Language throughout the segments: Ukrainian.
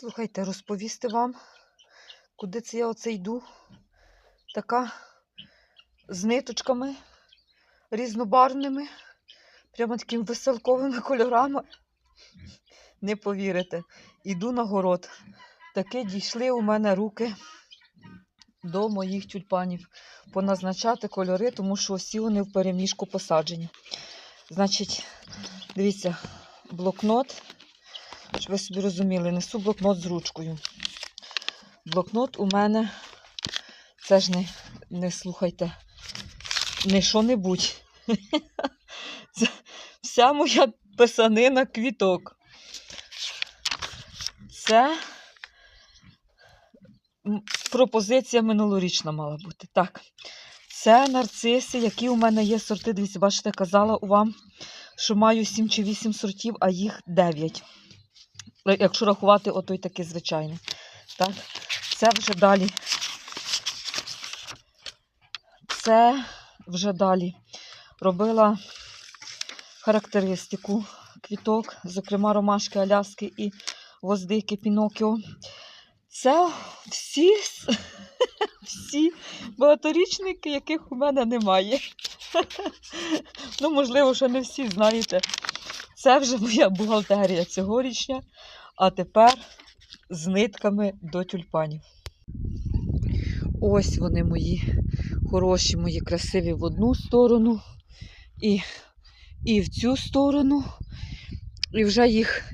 Слухайте, розповісти вам, куди це я оце йду. Така з ниточками різнобарвними, прямо такими веселковими кольорами. Не повірите, іду на город. Таки дійшли у мене руки до моїх тюльпанів. Поназначати кольори, тому що всі вони в переміжку посаджені. Значить, дивіться, блокнот. Щоб ви собі розуміли, несу блокнот з ручкою. Блокнот у мене, це ж не, не слухайте, не що-небудь. Вся моя писанина квіток. Це пропозиція минулорічна мала бути. Так, це нарциси, які у мене є сорти. Дивіться, бачите, казала вам, що маю 7 чи 8 сортів, а їх 9 якщо рахувати отой такий звичайний. Так? Це вже далі. Це вже далі робила характеристику квіток, зокрема ромашки Аляски і гвоздики Пінокіо. Це всі, всі багаторічники, яких у мене немає. Ну, можливо, що не всі знаєте. Це вже моя бухгалтерія цьогорічня, а тепер з нитками до тюльпанів. Ось вони мої хороші, мої красиві в одну сторону і, і в цю сторону. І вже їх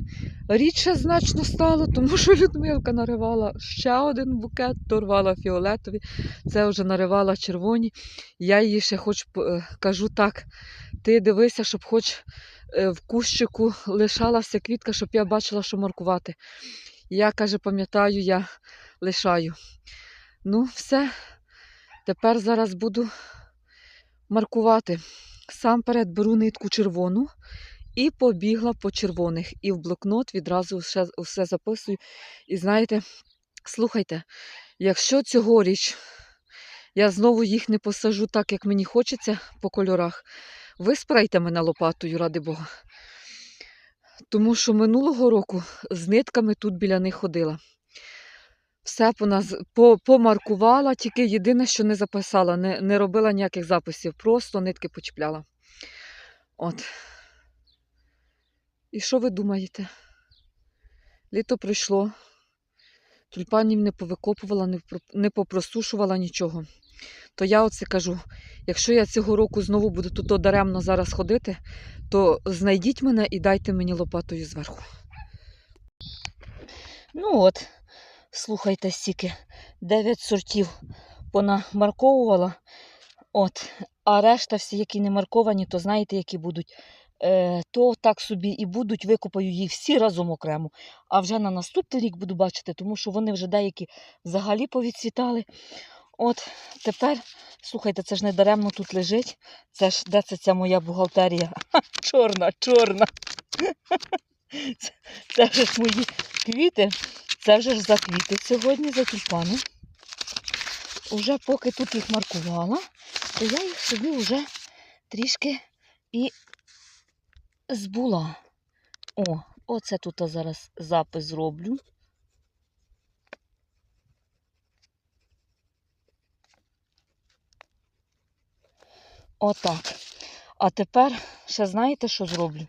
рідше значно стало, тому що Людмилка наривала ще один букет, то рвала фіолетові, це вже наривала червоні. Я їй ще хоч е, кажу так, ти дивися, щоб хоч е, в кущику лишалася квітка, щоб я бачила, що маркувати. Я, каже, пам'ятаю, я лишаю. Ну, все. Тепер зараз буду маркувати. Сам перед беру нитку червону і побігла по червоних. І в блокнот відразу все, все записую. І знаєте, слухайте, якщо цьогоріч я знову їх не посажу так, як мені хочеться по кольорах, ви спрейте мене лопатою, ради Бога. Тому що минулого року з нитками тут біля них ходила. Все поназ... по... помаркувала, тільки єдине, що не записала, не, не робила ніяких записів, просто нитки почіпляла. От. І що ви думаєте? Літо прийшло, тюльпанів не повикопувала, не попросушувала нічого. То я оце кажу, якщо я цього року знову буду тут даремно зараз ходити, то знайдіть мене і дайте мені лопатою зверху. Ну от, слухайте, стільки, 9 сортів понамарковувала. От, а решта всі, які не марковані, то знаєте, які будуть. Е, то так собі і будуть, викопаю їх всі разом окремо. А вже на наступний рік буду бачити, тому що вони вже деякі взагалі повідцвітали. От тепер, слухайте, це ж не даремно тут лежить. Це ж де це ця моя бухгалтерія? Ха, чорна, чорна. Це, це вже ж мої квіти. Це вже ж за квіти сьогодні, за тюльпани. Уже поки тут їх маркувала, то я їх собі вже трішки і збула. О, оце тут зараз запис зроблю. Отак. А тепер ще знаєте, що зроблю?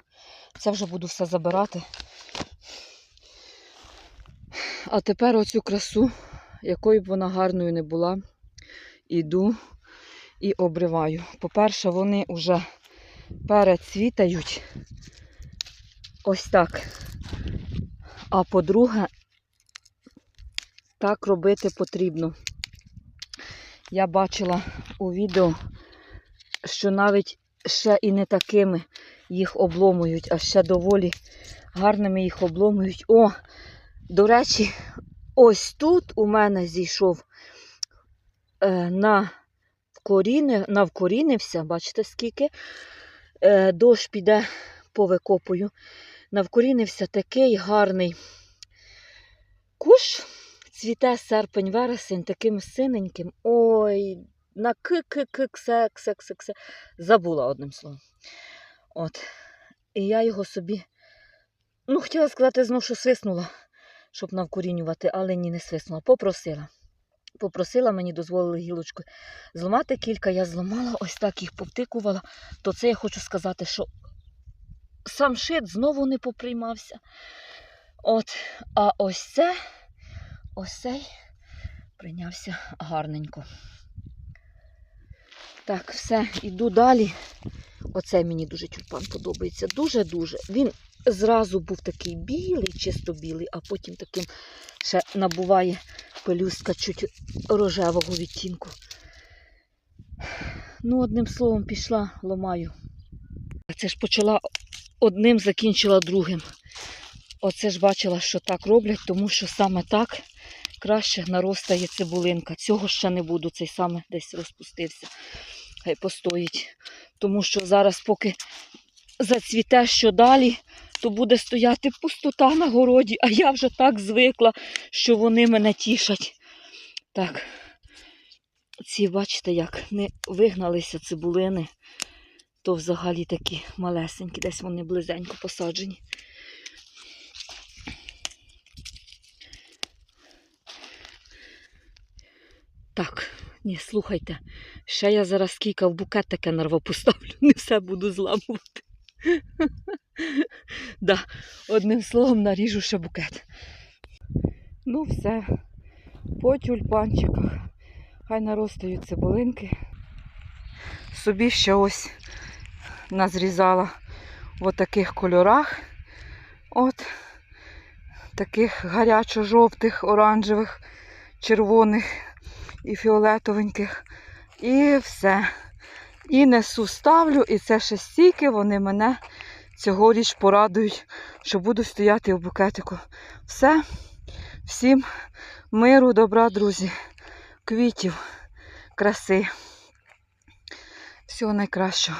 Це вже буду все забирати. А тепер оцю красу, якою б вона гарною не була, іду і обриваю. По-перше, вони вже перецвітають. Ось так. А по-друге, так робити потрібно. Я бачила у відео, що навіть ще і не такими їх обломують, а ще доволі гарними їх обломують. О, до речі, ось тут у мене зійшов е, на вкоріни, навкорінився, бачите скільки. Е, дощ піде по викопою. Навкорінився такий гарний куш. Цвіте серпень, вересень таким синеньким. Ой, на к к к ксе ксе Забула одним словом. От. І я його собі, ну, хотіла сказати, знов, що свиснула. щоб навкорінювати, але ні, не свиснула. Попросила. Попросила, мені дозволили гілочкою зламати кілька, я зламала, ось так їх повтикувала. То це я хочу сказати, що сам шит знову не поприймався. От, а ось це, ось цей прийнявся гарненько. Так, все, іду далі. Оцей мені дуже тюльпан подобається. Дуже-дуже. Він зразу був такий білий, чисто білий, а потім таким ще набуває пелюстка чуть рожевого відтінку. Ну, одним словом, пішла, ламаю. Це ж почала одним, закінчила другим. Оце ж бачила, що так роблять, тому що саме так краще наростає цибулинка. Цього ще не буду, цей саме десь розпустився. Хай постоїть. Тому що зараз, поки зацвіте що далі, то буде стояти пустота на городі, а я вже так звикла, що вони мене тішать. Так, ці, бачите, як не вигналися цибулини, то взагалі такі малесенькі, десь вони близенько посаджені. Так, ні, слухайте, ще я зараз кілька в букет таке нарво поставлю, не все буду зламувати. да, одним словом наріжу ще букет. Ну, все, по тюльпанчиках. Хай наростають цибулинки. Собі ще ось назрізала в таких кольорах. От таких гарячо-жовтих, оранжевих, червоних і фіолетовеньких. І все. І несу ставлю, і це ще стільки вони мене цьогоріч порадують, що буду стояти в букетику. Все. Всім миру, добра, друзі, квітів, краси. Всього найкращого.